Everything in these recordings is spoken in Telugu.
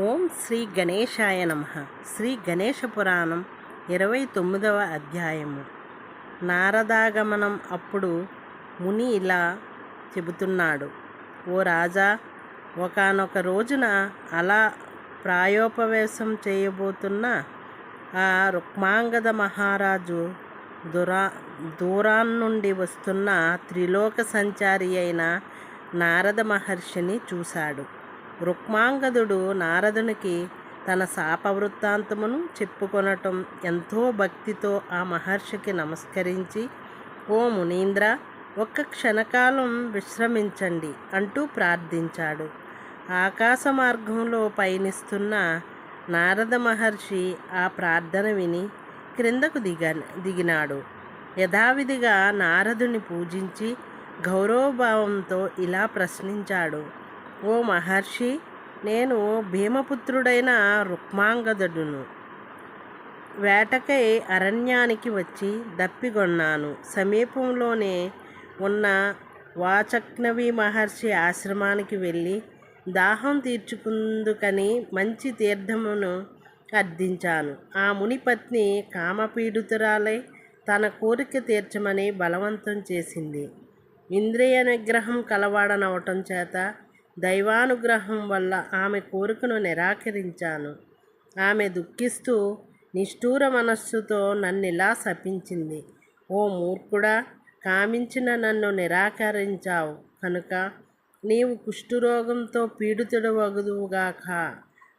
ఓం శ్రీ గణేశాయ నమ. శ్రీ గణేశ పురాణం ఇరవై తొమ్మిదవ అధ్యాయము. నారదాగమనం అప్పుడు ముని ఇలా చెబుతున్నాడు. ఓ రాజా ఒకానొక రోజున అలా ప్రాయోపవేశం చేయబోతున్న ఆ రుక్మాంగద మహారాజు దురా దూరాన్ నుండి వస్తున్న త్రిలోక సంచారి అయిన నారద మహర్షిని చూశాడు. రుక్మాంగదుడు నారదునికి తన శాప వృత్తాంతమును చెప్పుకొనటం ఎంతో భక్తితో ఆ మహర్షికి నమస్కరించి ఓ మునీంద్ర ఒక్క క్షణకాలం విశ్రమించండి అంటూ ప్రార్థించాడు. ఆకాశ మార్గంలో పయనిస్తున్న నారద మహర్షి ఆ ప్రార్థన విని క్రిందకు దిగ దిగినాడు. యథావిధిగా నారదుని పూజించి గౌరవభావంతో ఇలా ప్రశ్నించాడు. ఓ మహర్షి నేను భీమపుత్రుడైన రుక్మాంగదుడును. వేటకై అరణ్యానికి వచ్చి దప్పిగొన్నాను సమీపంలోనే ఉన్న వాచక్నవి మహర్షి ఆశ్రమానికి వెళ్ళి దాహం తీర్చుకుందుకని మంచి తీర్థమును అర్థించాను ఆ మునిపత్ని కామపీడితురాలై తన కోరిక తీర్చమని బలవంతం చేసింది. ఇంద్రియ నిగ్రహం కలవాడనవటం చేత దైవానుగ్రహం వల్ల ఆమె కోరికను నిరాకరించాను. ఆమె దుఃఖిస్తూ నిష్ఠూర మనస్సుతో నన్నిలా శపించింది. ఓ మూర్ఖుడా కామించిన నన్ను నిరాకరించావు. కనుక నీవు కుష్ఠురోగంతో పీడితుడవగుదువుగాక.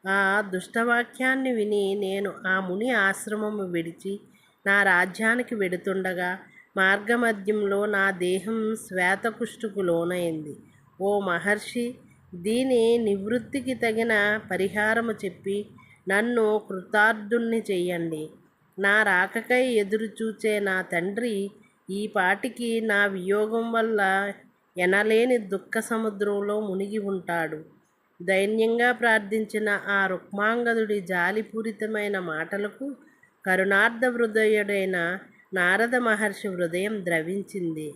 ఆ దుష్టవాక్యాన్ని విని నేను ఆ ముని ఆశ్రమము విడిచి నా రాజ్యానికి వెడుతుండగా మార్గమధ్యంలో నా దేహం శ్వేతకుష్ఠుకు లోనైంది. ఓ మహర్షి దీని నివృత్తికి తగిన పరిహారము చెప్పి నన్ను కృతార్థుణ్ణి చెయ్యండి. నా రాకకై ఎదురు చూచే నా తండ్రి ఈ పాటికి నా వియోగం వల్ల ఎనలేని దుఃఖ సముద్రంలో మునిగి ఉంటాడు. దైన్యంగా ప్రార్థించిన ఆ రుక్మాంగదుడి జాలిపూరితమైన మాటలకు కరుణార్థ హృదయుడైన నారద మహర్షి హృదయం ద్రవించింది.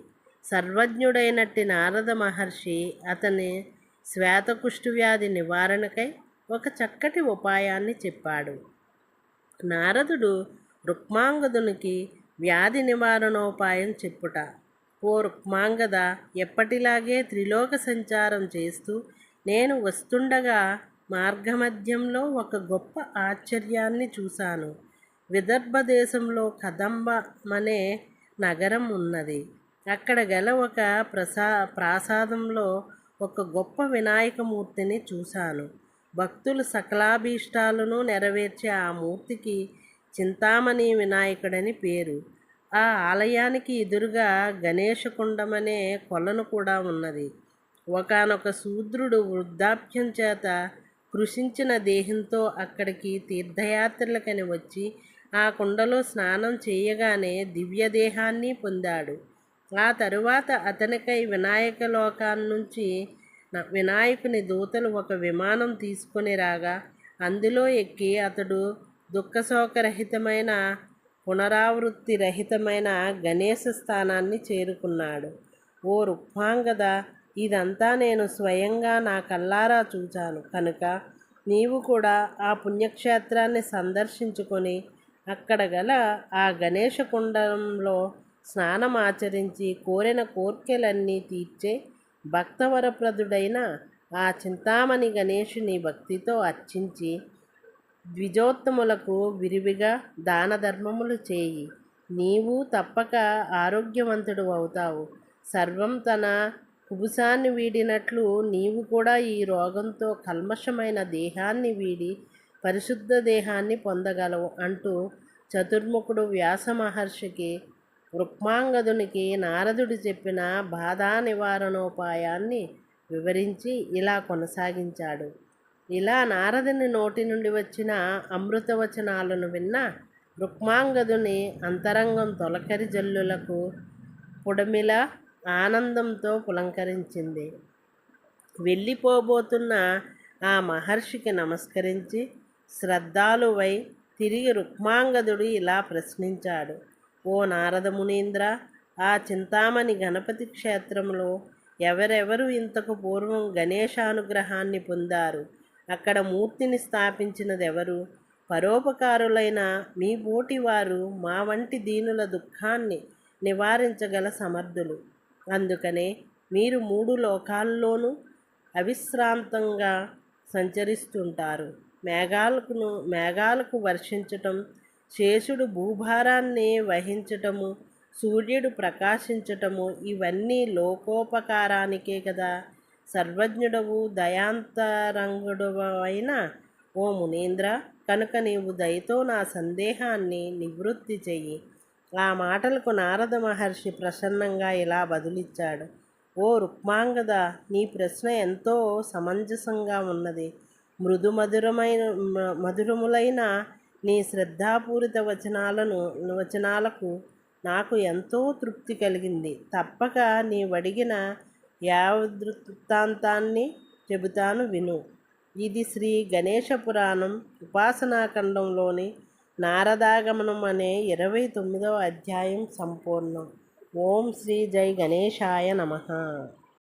సర్వజ్ఞుడైనట్టి నారద మహర్షి అతని శ్వేతకుష్టు వ్యాధి నివారణకై ఒక చక్కటి ఉపాయాన్ని చెప్పాడు. నారదుడు రుక్మాంగదునికి వ్యాధి నివారణోపాయం చెప్పుట ఓ రుక్మాంగద ఎప్పటిలాగే త్రిలోక సంచారం చేస్తూ నేను వస్తుండగా మార్గమధ్యంలో ఒక గొప్ప ఆశ్చర్యాన్ని చూశాను. విదర్భ దేశంలో కదంబమనే నగరం ఉన్నది. అక్కడ గల ఒక ప్రసా ప్రాసాదంలో ఒక గొప్ప వినాయకమూర్తిని చూశాను. భక్తులు సకలాభీష్టాలను నెరవేర్చే ఆ మూర్తికి చింతామణి వినాయకుడని పేరు. ఆ ఆలయానికి ఎదురుగా గణేశకుండమనే కొలను కూడా ఉన్నది. ఒకనొక శూద్రుడు వృద్ధాప్యం చేత కృషించిన దేహంతో అక్కడికి తీర్థయాత్రలకని వచ్చి ఆ కుండలో స్నానం చేయగానే దివ్యదేహాన్ని పొందాడు. ఆ తరువాత అతనికై వినాయక నుంచి వినాయకుని దూతలు ఒక విమానం తీసుకొని రాగా అందులో ఎక్కి అతడు దుఃఖశోకరహితమైన పునరావృత్తి రహితమైన గణేశ స్థానాన్ని చేరుకున్నాడు. ఓ రుక్మాంగద ఇదంతా నేను స్వయంగా నా కల్లారా చూచాను. కనుక నీవు కూడా ఆ పుణ్యక్షేత్రాన్ని సందర్శించుకొని అక్కడ గల ఆ గణేష కుండంలో స్నానం ఆచరించి కోరిన కోర్కెలన్నీ తీర్చే భక్తవరప్రదుడైన ఆ చింతామణి గణేషుని భక్తితో అర్చించి ద్విజోత్తములకు విరివిగా దాన ధర్మములు చేయి. నీవు తప్పక ఆరోగ్యవంతుడు అవుతావు. సర్వం తన కుబుసాన్ని వీడినట్లు నీవు కూడా ఈ రోగంతో కల్మషమైన దేహాన్ని వీడి పరిశుద్ధ దేహాన్ని పొందగలవు అంటూ చతుర్ముఖుడు వ్యాస మహర్షికి రుక్మాంగదునికి నారదుడు చెప్పిన బాధా నివారణోపాయాన్ని వివరించి ఇలా కొనసాగించాడు. ఇలా నారదుని నోటి నుండి వచ్చిన అమృతవచనాలను విన్న రుక్మాంగదుని అంతరంగం తొలకరి జల్లులకు పుడమిల ఆనందంతో పులంకరించింది. వెళ్ళిపోబోతున్న ఆ మహర్షికి నమస్కరించి శ్రద్ధాలువై తిరిగి రుక్మాంగదుడు ఇలా ప్రశ్నించాడు. ఓ నారద మునీంద్ర ఆ చింతామణి గణపతి క్షేత్రంలో ఎవరెవరు ఇంతకు పూర్వం గణేశానుగ్రహాన్ని పొందారు? అక్కడ మూర్తిని స్థాపించినదెవరు? పరోపకారులైన మీ బోటివారు మా వంటి దీనుల దుఃఖాన్ని నివారించగల సమర్థులు. అందుకనే మీరు మూడు లోకాల్లోనూ అవిశ్రాంతంగా సంచరిస్తుంటారు. మేఘాలకును మేఘాలకు వర్షించటం శేషుడు భూభారాన్ని వహించటము సూర్యుడు ప్రకాశించటము ఇవన్నీ లోకోపకారానికే కదా. సర్వజ్ఞుడవు దయాంతరంగుడవైన ఓ మునీంద్ర కనుక నీవు దయతో నా సందేహాన్ని నివృత్తి చెయ్యి. ఆ మాటలకు నారద మహర్షి ప్రసన్నంగా ఇలా బదులిచ్చాడు. ఓ రుక్మాంగద నీ ప్రశ్న ఎంతో సమంజసంగా ఉన్నది. మృదు మధురమైన మధురములైన నీ శ్రద్ధాపూరిత వచనాలను వచనాలకు నాకు ఎంతో తృప్తి కలిగింది. తప్పక నీవడిగిన యావృత్తాంతాన్ని చెబుతాను విను. ఇది శ్రీ గణేశ పురాణం ఉపాసనాఖండంలోని నారదాగమనం అనే ఇరవై తొమ్మిదవ అధ్యాయం సంపూర్ణం. ఓం శ్రీ జై గణేశాయ నమః.